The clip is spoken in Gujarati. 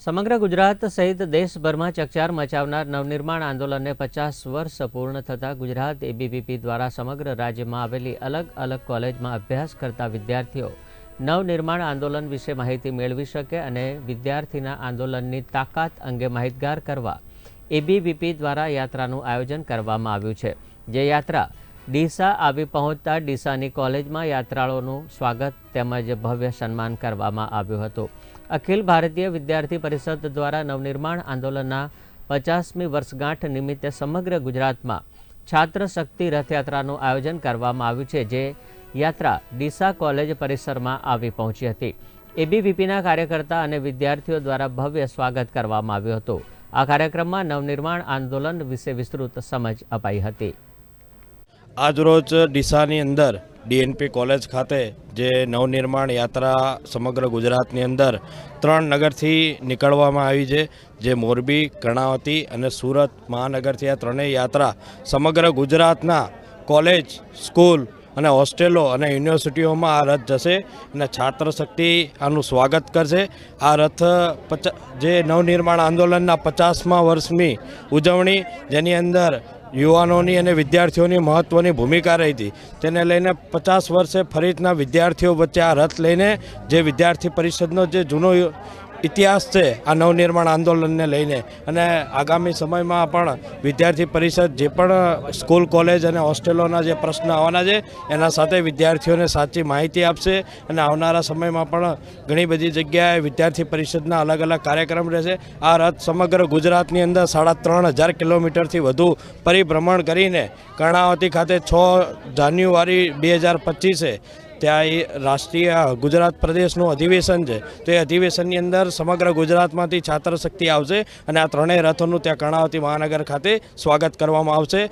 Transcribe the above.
સમગ્ર ગુજરાત સહિત દેશભરમાં ચકચાર મચાવનાર નવનિર્માણ આંદોલનને પચાસ વર્ષ પૂર્ણ થતાં ગુજરાત એબીવીપી દ્વારા સમગ્ર રાજ્યમાં આવેલી અલગ અલગ કોલેજમાં અભ્યાસ કરતા વિદ્યાર્થીઓ નવનિર્માણ આંદોલન વિશે માહિતી મેળવી શકે અને વિદ્યાર્થીના આંદોલનની તાકાત અંગે માહિતગાર કરવા એબીવીપી દ્વારા યાત્રાનું આયોજન કરવામાં આવ્યું છે. જે યાત્રા ડીસા આવી પહોંચતા ડીસાની કોલેજમાં યાત્રાળુઓનું સ્વાગત તેમજ ભવ્ય સન્માન કરવામાં આવ્યું હતું. અખિલ ભારતીય વિદ્યાર્થી પરિષદ દ્વારા નવનિર્માણ આંદોલનના પચાસમી વર્ષગાંઠ નિમિત્તે સમગ્ર ગુજરાતમાં છાત્ર શક્તિ રથયાત્રાનું આયોજન કરવામાં આવ્યું છે, જે યાત્રા ડીસા કોલેજ પરિસરમાં આવી પહોંચી હતી. એબીવીપીના કાર્યકર્તા અને વિદ્યાર્થીઓ દ્વારા ભવ્ય સ્વાગત કરવામાં આવ્યું હતું. આ કાર્યક્રમમાં નવનિર્માણ આંદોલન વિશે વિસ્તૃત સમજ અપાઈ હતી. આજરોજ ડીસાની અંદર ડીએનપી કોલેજ ખાતે જે નવનિર્માણ યાત્રા સમગ્ર ગુજરાતની અંદર ત્રણ નગરથી નીકળવામાં આવી છે, જે મોરબી, કર્ણાવતી અને સુરત મહાનગરથી આ ત્રણેય યાત્રા સમગ્ર ગુજરાતના કોલેજ, સ્કૂલ અને હોસ્ટેલો અને યુનિવર્સિટીઓમાં આ રથ જશે અને છાત્ર શક્તિ આનું સ્વાગત કરશે. આ રથ પચા, જે નવનિર્માણ આંદોલનના પચાસમા વર્ષની ઉજવણી, જેની અંદર યુવાનોની અને વિદ્યાર્થીઓની મહત્ત્વની ભૂમિકા રહી હતી. તેને લઈને પચાસ વર્ષે ફરીતના વિદ્યાર્થીઓ વચ્ચે આ રથ લઈને જે વિદ્યાર્થી પરિષદનો જે જૂનો ઇતિહાસ છે આ નવનિર્માણ આંદોલનને લઈને. અને આગામી સમયમાં પણ વિદ્યાર્થી પરિષદ જે પણ સ્કૂલ, કોલેજ અને હોસ્ટેલોના જે પ્રશ્ન આવવાના છે, એના સાથે વિદ્યાર્થીઓને સાચી માહિતી આપશે. અને આવનારા સમયમાં પણ ઘણી બધી જગ્યાએ વિદ્યાર્થી પરિષદના અલગ અલગ કાર્યક્રમ રહેશે. આ રથ સમગ્ર ગુજરાતની અંદર સાડા ત્રણ હજાર કિલોમીટરથી વધુ પરિભ્રમણ કરીને કર્ણાવતી ખાતે છ જાન્યુઆરી બે હજાર પચીસે ત્યાં એ રાષ્ટ્રીય ગુજરાત પ્રદેશનું અધિવેશન છે. તો એ અધિવેશનની અંદર સમગ્ર ગુજરાતમાંથી છાત્ર શક્તિ આવશે અને આ ત્રણેય રથોનું ત્યાં કર્ણાવતી મહાનગર ખાતે સ્વાગત કરવામાં આવશે.